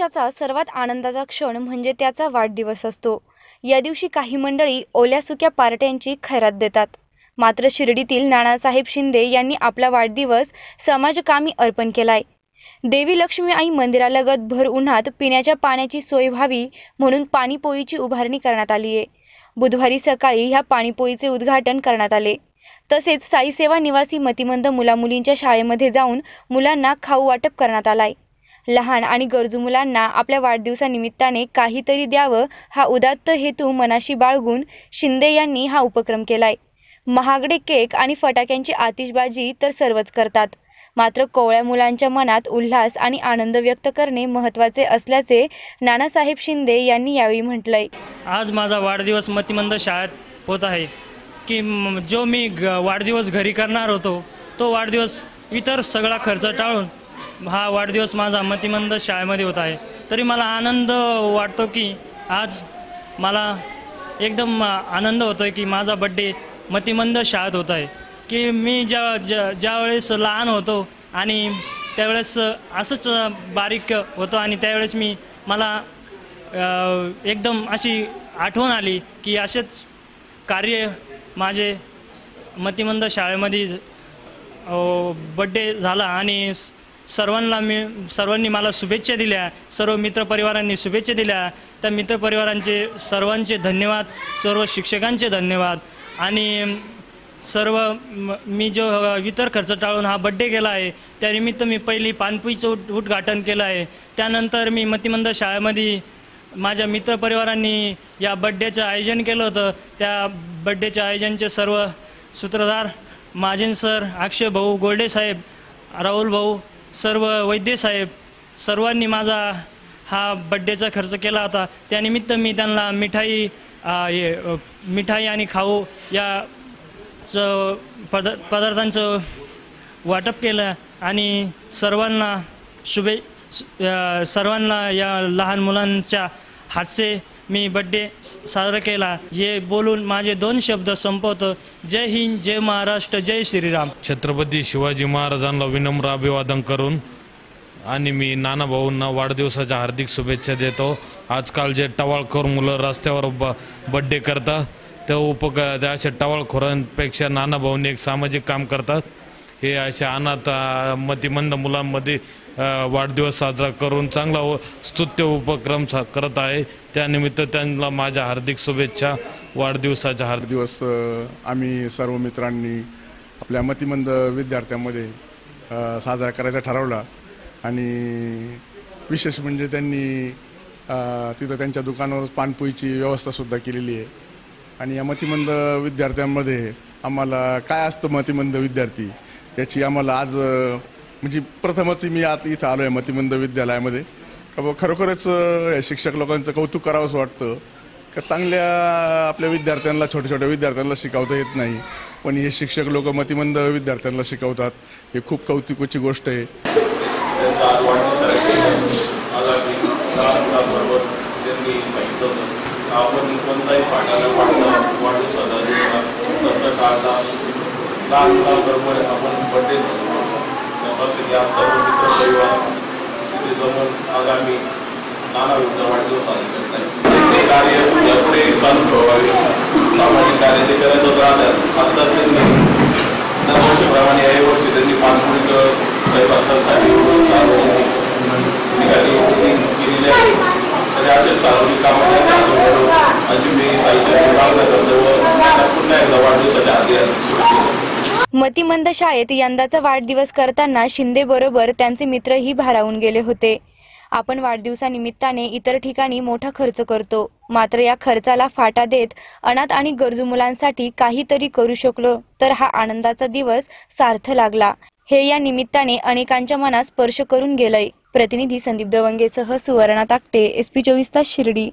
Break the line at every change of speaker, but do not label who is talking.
वर्षाचा सर्वात आनंदाचा क्षण म्हणजे त्याचा वाढदिवस असतो. या दिवशी काही मंडळी ओल्या सुक्या पार्ट्यांची खैरात देतात. मात्र शिर्डीतील नानासाहेब शिंदे यांनी आपला वाढदिवस समाजकामी अर्पण केलाय. देवी लक्ष्मी आई मंदिरालगत भर उन्हात पिण्याच्या पाण्याची सोय व्हावी म्हणून पाणीपोईची उभारणी करण्यात आली आहे बुधवारी सकाळी ह्या पाणीपोईचे उद्घाटन करण्यात आले. तसेच साईसेवा निवासी मतिमंद मुलामुलींच्या शाळेमध्ये जाऊन मुलांना खाऊ वाटप करण्यात आलाय. लहान आणि गरजू मुलांना आपल्या वाढदिवसानिमित्ताने काहीतरी द्यावं हा उदात्त हेतू मनाशी बाळगून शिंदे यांनी हा उपक्रम केलाय. महागडे केक आणि फटाक्यांची आतिषबाजी तर सर्वच करतात. मात्र कोवळ्या मुलांच्या मनात उल्हास आणि आनंद व्यक्त करणे महत्त्वाचे असल्याचे नानासाहेब शिंदे यांनी यावेळी म्हटलंय.
आज माझा वाढदिवस मतिमंद शाळेत होत आहे की जो मी ग वाढदिवस घरी करणार होतो तो वाढदिवस इतर सगळा खर्च टाळून हा वाढदिवस माझा मतिमंद शाळेमध्ये होत आहे. तरी मला आनंद वाटतो की आज मला एकदम आनंद होतो आहे की माझा बड्डे मतिमंद शाळेत होत आहे. की मी ज्या ज्या ज्यावेळेस लहान होतो आणि त्यावेळेस असंच बारीक होतो आणि त्यावेळेस मी मला एकदम अशी आठवण आली की असेच कार्य माझे मतिमंद शाळेमध्ये बड्डे झाला आणि सर्वांना मी सर्वांनी मला शुभेच्छा दिल्या सर्व मित्रपरिवारांनी शुभेच्छा दिल्या. त्या मित्रपरिवारांचे सर्वांचे धन्यवाद सर्व शिक्षकांचे धन्यवाद. आणि सर्व मी जो इतर खर्च टाळून हा बड्डे केला आहे त्यानिमित्त मी पहिली पानपुईचं उद्घाटन केलं आहे. त्यानंतर मी मतिमंद शाळेमध्ये माझ्या मित्रपरिवारांनी या बड्डेचं आयोजन केलं होतं. त्या बड्डेच्या आयोजनचे सर्व सूत्रधार महाजन सर अक्षय भाऊ गोल्डे साहेब राहुल भाऊ सर्व वैद्यसाहेब सर्वांनी माझा हा बड्डेचा खर्च केला होता. त्यानिमित्त मी त्यांना मिठाई हे मिठाई आणि खाऊ या च पद पदार्थांचं वाटप केलं आणि सर्वांना शुभे सर्वांना या लहान मुलांच्या हास्य मी बड्डे साजरा केला. हे बोलून माझे दोन शब्द संपवतो. जय हिंद जय महाराष्ट्र जय श्रीराम.
छत्रपती शिवाजी महाराजांना विनम्र अभिवादन करून आणि मी नाना भाऊंना वाढदिवसाच्या हार्दिक शुभेच्छा देतो. आजकाल जे टवाळखोर मुलं रस्त्यावर ब बड्डे करतात त्या उपक त्या अशा टवाळखोरांपेक्षा नाना भाऊंनी एक सामाजिक काम करतात. हे अशा अनाथ मतिमंद मुलांमध्ये वाढदिवस साजरा करून चांगला व स्तुत्य उपक्रम सा करत आहे. त्यानिमित्त त्यांना माझ्या हार्दिक शुभेच्छा वाढदिवसाच्या हार्दिक
दिवस आम्ही सर्व मित्रांनी आपल्या मतिमंद विद्यार्थ्यांमध्ये साजरा करायचा ठरवला. आणि विशेष म्हणजे त्यांनी तिथं त्यांच्या दुकानावर पानपोईची व्यवस्थासुद्धा केलेली आहे. आणि या मतिमंद विद्यार्थ्यांमध्ये आम्हाला काय असतं मतिमंद विद्यार्थी? याची आम्हाला आज म्हणजे प्रथमच मी आता इथं आलो आहे मतिमंद विद्यालयामध्ये. का खरोखरच या शिक्षक लोकांचं कौतुक करावंसं वाटतं. का चांगल्या आपल्या विद्यार्थ्यांना छोट्या छोट्या विद्यार्थ्यांना शिकवता येत नाही. पण हे शिक्षक लोक मतिमंद विद्यार्थ्यांना शिकवतात. हे खूप कौतुकाची गोष्ट आहे.
आपण कोणताही पाठाला पाठला वाढदिवसाचा दिवस खर्च लहान मुलांबरोबर आपण बड्डे साजरा करतो. त्यापासून या सर्व मित्र परिवार तिथे जमून आगामी आम्ही नाना विरुद्ध वाढदिवस साजरे करत आहे कार्य यापुढे चालू ठेवावे सामाजिक कार्य ते करतच राहतात. आत्ताच त्यांनी दरवर्षीप्रमाणे याही वर्षी त्यांनी पानपुरीचं स्वयंपाकासाठी सार्वजनिक ठिकाणी meeting केलेली आहे तरी असे सार्वजनिक कामात त्यांनी हात उघडून अशी मी साईच्या प्रार्थना करतो व त्यांना पुन्हा एकदा वाढदिवसाच्या आधी हार्दिक शुभेच्छा देतो.
मतिमंद शाळेत यंदाचा वाढदिवस करताना शिंदे बरोबर त्यांचे मित्रही भारावून गेले होते. आपण वाढदिवसानिमित्ताने इतर ठिकाणी मोठा खर्च करतो. मात्र या खर्चाला फाटा देत अनाथ आणि गरजू मुलांसाठी काहीतरी करू शकलो तर हा आनंदाचा दिवस सार्थ लागला. हे या निमित्ताने अनेकांच्या मनात स्पर्श करून गेलंय. प्रतिनिधी संदीप दवंगेसह सुवर्णा ताकटे एस पी चोवीस तास शिर्डी.